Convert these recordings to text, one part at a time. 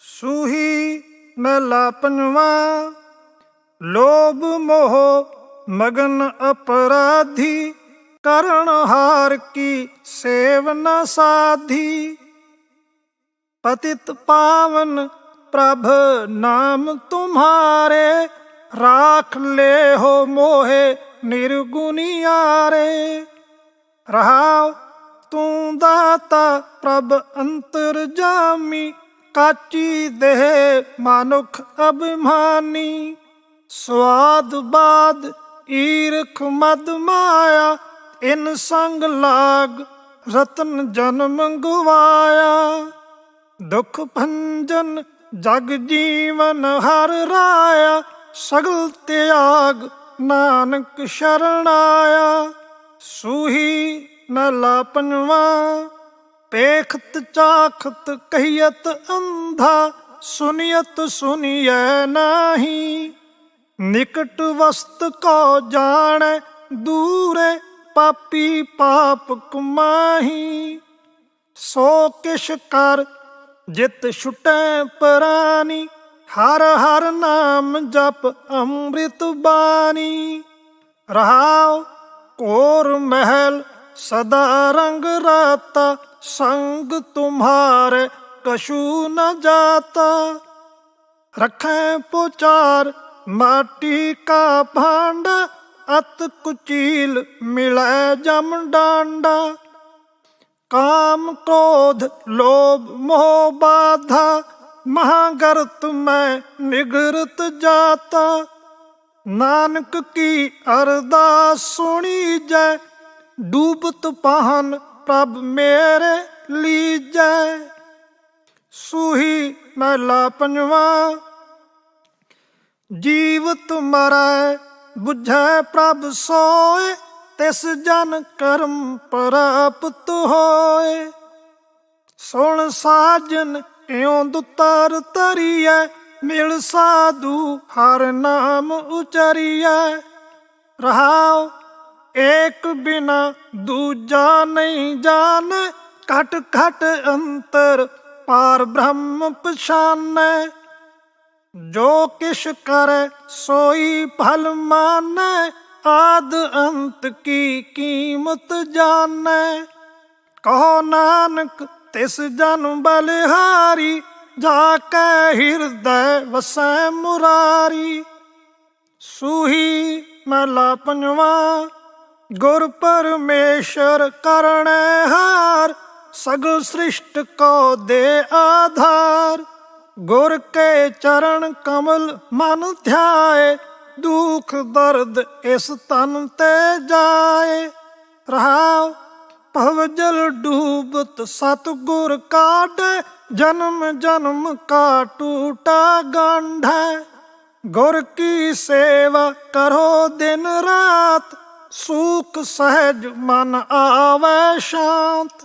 ਸੂਹੀ ਮਹਿਲਾ ਪੰਜਵਾ, ਲੋਭ ਮੋਹ ਮਗਨ ਅਪਰਾਧੀ, ਕਰਨ ਹਾਰ ਕੀ ਸੇਵ ਨ ਸਾਧੀ। ਪਤਿਤ ਪਾਵਨ ਪ੍ਰਭ ਨਾਮ ਤੁਮਾਰੇ, ਰਾਖ ਲੈ ਹੋ ਮੋਹੇ ਨਿਰਗੁਨਿਆਰੇ ਰਹਾਉ ਤੂੰ ਦਾਤਾ ਪ੍ਰਭ ਅੰਤਰ ਜਾਮੀ ਕਾਚੀ ਦੇਹ ਮਾਨੁਖ ਅਭਿਮਾਨੀ, ਸਵਾਦ ਬਾਦ ਈਰਖ ਮਦ ਮਾਇਆ, ਇਨ ਸੰਗ ਲਾਗ ਰਤਨ ਜਨਮ ਗਵਾਇਆ ਦੁਖ ਭੰਜਨ ਜਗ ਜੀਵਨ ਹਰ ਰਾਇਆ, ਸਗਲ ਤਿਆਗ ਨਾਨਕ ਸ਼ਰਨ ਆਇਆ। ਸੂਹੀ ਨ ਪੰਜਵਾ ਪੇਖਤ ਚਾਖਤ ਕਹੀਤ ਅੰਧਾ, ਸੁਨੀਅਤ ਸੁਨੀਐ ਨਾਹੀ। ਨਿਕਟ ਵਸਤ ਕੋ ਜਾਣੈ, ਦੂਰੇ ਪਾਪੀ ਪਾਪ ਕੁਮਾਹੀ। ਸੋ ਕਿਛ ਕਰ, ਜਿਤ ਛੁਟੈ ਪਰਾਨੀ, ਹਰ ਹਰ ਨਾਮ ਜਪ ਅੰਮ੍ਰਿਤ ਬਾਣੀ ਰਹਾਉ ਕੋਰ ਮਹਿਲ ਸਦਾ ਰੰਗ ਰਾਤਾ, ਸੰਗ ਤੁਮਹਾਰੇ ਕਛੂ ਨ ਜਾਤਾ। ਰਖੈ ਪੁਚਾਰ ਮਾਟੀ ਕਾ ਭਾਂਡਾ, ਅਤ ਕੁਚੀਲ ਮਿਲੈ ਜਮ ਡਾਂਡਾ। ਕਾਮ ਕ੍ਰੋਧ ਲੋਭ ਮੋਹ ਬਾਧਾ, ਮਹਾਗਰਤ ਮੈਂ ਨਿਗਰਤ ਜਾਤਾ। ਨਾਨਕ ਕੀ ਅਰਦਾਸ ਸੁਣੀ ਜੈ ਡੂਬਤ ਪਾਹਨ ਪ੍ਰਭ ਮੇਰੇ ਲੀਜੈ। ਸੂਹੀ ਮਹਿਲਾ ਪੰਜਵਾ, ਜੀਵਤ ਮਰੈ ਬੁਝੈ ਪ੍ਰਭ ਸੋਏ, ਤਿਸ ਜਨ ਕਰਮ ਪ੍ਰਾਪਤ ਹੋਏ। ਸੁਣ ਸਾਜਨ, ਇਉ ਦੁਤਰ ਤਰੀਐ ਮਿਲ ਸਾਧੂ ਹਰ ਨਾਮ ਉਚਰੀਐ। ਰਹਾਉ ਏਕ ਬਿਨਾ ਦੂਜਾ ਨਹੀਂ ਜਾਣ, ਘਟ ਘਟ ਅੰਤਰ ਪਾਰ ਬ੍ਰਹਮ ਪਛਾਨੈ। ਜੋ ਕਿਛ ਕਰੈ, ਸੋਈ ਫਲ ਮਾਨੈ, ਆਦ ਅੰਤ ਕੀ ਕੀਮਤ ਜਾਣੈ। ਕਹੋ ਨਾਨਕ, ਤਿਸ ਜਨ ਬਲਿਹਾਰੀ, ਜਾ ਕੇ ਹਿਰਦੈ ਵਸੈ ਮੁਰਾਰੀ। ਸੂਹੀ ਮਹਿਲਾ ਪੰਜਵਾ ਗੁਰ ਪਰਮੇਸ਼ਰ ਕਰਣੈ ਹਾਰ, ਸਗਲ ਸ੍ਰਿਸ਼ਟ ਕੋ ਦੇ ਆਧਾਰ। ਗੁਰ ਕੇ ਚਰਨ ਕਮਲ ਮਨ ਧਿਆਏ, ਦੁਖ ਦਰਦ ਇਸ ਤਨ ਤੇ ਜਾਏ। ਰਹਾਉ, ਭਵ ਜਲ ਡੂਬਤ ਸਤ ਗੁਰ ਕਾਢੈ ਜਨਮ ਜਨਮ ਕਾ ਟੂਟਾ ਗੰਢ। ਗੁਰ ਕੀ ਸੇਵਾ ਕਰੋ ਦਿਨ ਰਾਤ ਸੂਖ ਸਹਿਜ ਮਨ ਆਵੈ ਸ਼ਾਂਤ।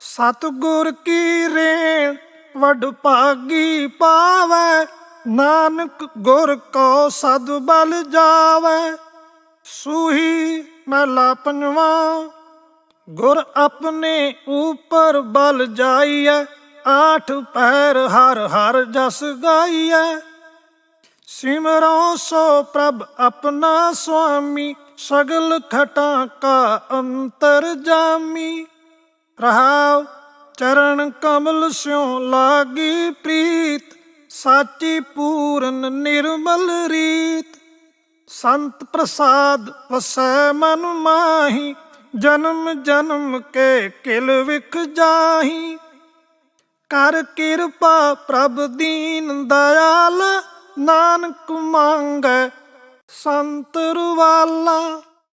ਸਤਿਗੁਰ ਕੀ ਰੇਣ ਵਡ ਭਾਗੀ ਪਾਵੈ। ਨਾਨਕ ਗੁਰ ਕੋ ਸਦ ਬਲ ਜਾਵੈ। ਸੂਹੀ ਮਹਿਲਾ ਪੰਜਵਾ, ਗੁਰ ਆਪਣੇ ਉਪਰ ਬਲ ਜਾਈਐ। ਆਠ ਪੈਰ ਹਰ ਹਰ ਜਸ ਗਾਈਐ। ਸਿਮਰੋ ਸੋ ਪ੍ਰਭ ਆਪਣਾ ਸੁਆਮੀ, ਸਗਲ ਖਟਾਂ ਕਾ ਅੰਤਰ ਜਾਮੀ। ਰਹਾਉ ਚਰਨ ਕਮਲ ਸਿਉ ਲਾਗੀ ਪ੍ਰੀਤ, ਸਾਚੀ ਪੂਰਨ ਨਿਰਮਲ ਰੀਤ। ਸੰਤ ਪ੍ਰਸਾਦ ਵਸੈ ਮਨ ਮਾਹੀ, ਜਨਮ ਜਨਮ ਕੇ ਕਿਲ ਵਿਖ ਜਾਹੀ। ਕਰ ਕਿਰਪਾ ਪ੍ਰਭ ਦੀਨ ਦਇਆਲ ਨਾਨਕ ਮੰਗੈ ਸੰਤ ਰਵਾਲਾ